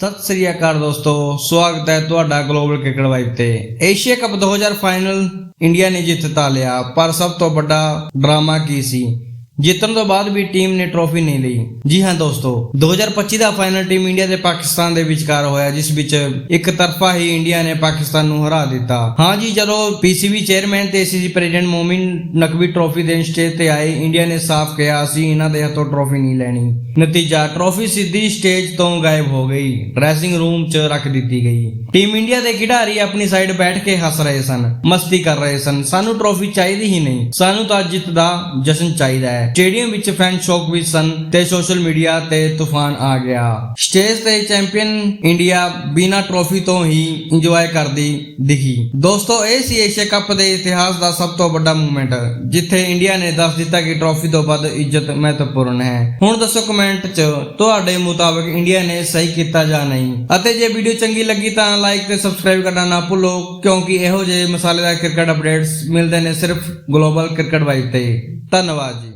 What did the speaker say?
ਸਤਿ ਸ੍ਰੀ ਅਕਾਲ ਦੋਸਤੋ, ਸਵਾਗਤ ਹੈ ਤੁਹਾਡਾ ਗਲੋਬਲ ਕ੍ਰਿਕਟ ਵਾਈਬ ਤੇ। ਏਸ਼ੀਆ ਕੱਪ 2000 ਫਾਈਨਲ ਇੰਡੀਆ ਨੇ ਜਿੱਤ ਤਾ ਲਿਆ, ਪਰ ਸਭ ਤੋਂ ਵੱਡਾ ਡਰਾਮਾ ਕੀ ਸੀ? ਜਿੱਤਣ ਤੋਂ ਬਾਅਦ ਵੀ ਟੀਮ ਨੇ ਟਰੋਫੀ ਨਹੀਂ ਲਈ। ਜੀ ਹਾਂ ਦੋਸਤੋ 2025 ਦਾ ਫਾਈਨਲ ਟੀਮ ਇੰਡੀਆ ਤੇ ਪਾਕਿਸਤਾਨ ਦੇ ਵਿਚਕਾਰ ਹੋਇਆ, ਜਿਸ ਵਿੱਚ ਇੱਕ ਤਰਫਾ ਹੀ ਇੰਡੀਆ ਨੇ ਪਾਕਿਸਤਾਨ ਨੂੰ ਹਰਾ ਦਿੱਤਾ। ਹਾਂ ਜੀ, ਜਦੋਂ ਪੀਸੀਬੀ ਚੇਅਰਮੈਨ ਤੇ ACC president Momin Naqvi trophy ਦੇਣ ਸਟੇਜ ਤੇ ਆਏ ਇੰਡੀਆ ਨੇ ਸਾਫ਼ ਕਿਹਾ, ਅਸੀਂ ਇਹਨਾਂ ਦੇ ਹੱਥੋਂ ਟਰੋਫੀ ਨਹੀਂ ਲੈਣੀ। ਨਤੀਜਾ ਟਰੋਫੀ ਸਿੱਧੀ ਸਟੇਜ ਤੋਂ ਗਾਇਬ ਹੋ ਗਈ। ਡਰੈਸਿੰਗ ਰੂਮ 'ਚ ਰੱਖ ਦਿੱਤੀ ਗਈ। ਟੀਮ ਇੰਡੀਆ ਦੇ ਖਿਡਾਰੀ ਆਪਣੀ ਸਾਈਡ ਬੈਠ ਕੇ ਹੱਸ ਰਹੇ ਸਨ, ਮਸਤੀ ਕਰ ਰਹੇ ਸਨ। ਸਾਨੂੰ ਟਰੋਫੀ ਚਾਹੀਦੀ ਹੀ ਨਹੀਂ। ਸਾਨੂੰ ਤਾਂ ਜਿੱਤ ਦਾ ਜਸ਼ਨ ਚਾਹੀਦਾ ਹੈ। ਸਟੇਡੀਅਮ ਵਿੱਚ ਫੈਨ ਸ਼ੌਕ ਵੀ ਸਨ ਤੇ ਸੋਸ਼ਲ ਮੀਡੀਆ ਤੇ ਤੂਫਾਨ ਆ ਗਿਆ। ਸਟੇਜ ਤੇ ਚੈਂਪੀਅਨ ਇੰਡੀਆ ਬਿਨਾ ਟਰੋਫੀ ਤੋਂ ਹੀ ਇੰਜੋਏ ਕਰਦੀ ਦਿਖੀ। ਦੋਸਤੋ, ਇਹ ਸੀ ਏਸ਼ੀਆ ਕੱਪ ਦੇ ਇਤਿਹਾਸ ਦਾ ਸਭ ਤੋਂ ਵੱਡਾ ਮੂਮੈਂਟ ਜਿੱਥੇ ਇੰਡੀਆ ਨੇ ਦੱਸ ਦਿੱਤਾ ਕਿ ਟਰੋਫੀ ਤੋਂ ਵੱਧ ਇੱਜ਼ਤ ਮਹੱਤਵਪੂਰਨ ਹੈ। ਹੁਣ ਦੱਸੋ ਕਮੈਂਟ 'ਚ, ਤੁਹਾਡੇ ਮੁਤਾਬਕ ਇੰਡੀਆ ਨੇ ਸਹੀ ਕੀਤਾ ਜਾਂ ਨਹੀਂ? ਅਤੇ ਜੇ ਵੀਡੀਓ ਚੰਗੀ ਲੱਗੀ ਤਾਂ ਲਾਈਕ ਤੇ ਸਬਸਕ੍ਰਾਈਬ ਕਰਨਾ ਨਾ ਭੁੱਲੋ, ਕਿਉਂਕਿ ਇਹੋ ਜਿਹੇ ਮਸਾਲੇਦਾਰ ਕ੍ਰਿਕਟ ਅਪਡੇਟਸ ਮਿਲਦੇ ਨੇ ਸਿਰਫ ਗਲੋਬਲ ਕ੍ਰਿਕਟ ਵਾਈਬ ਤੇ। ਧੰਨਵਾਦ ਜੀ।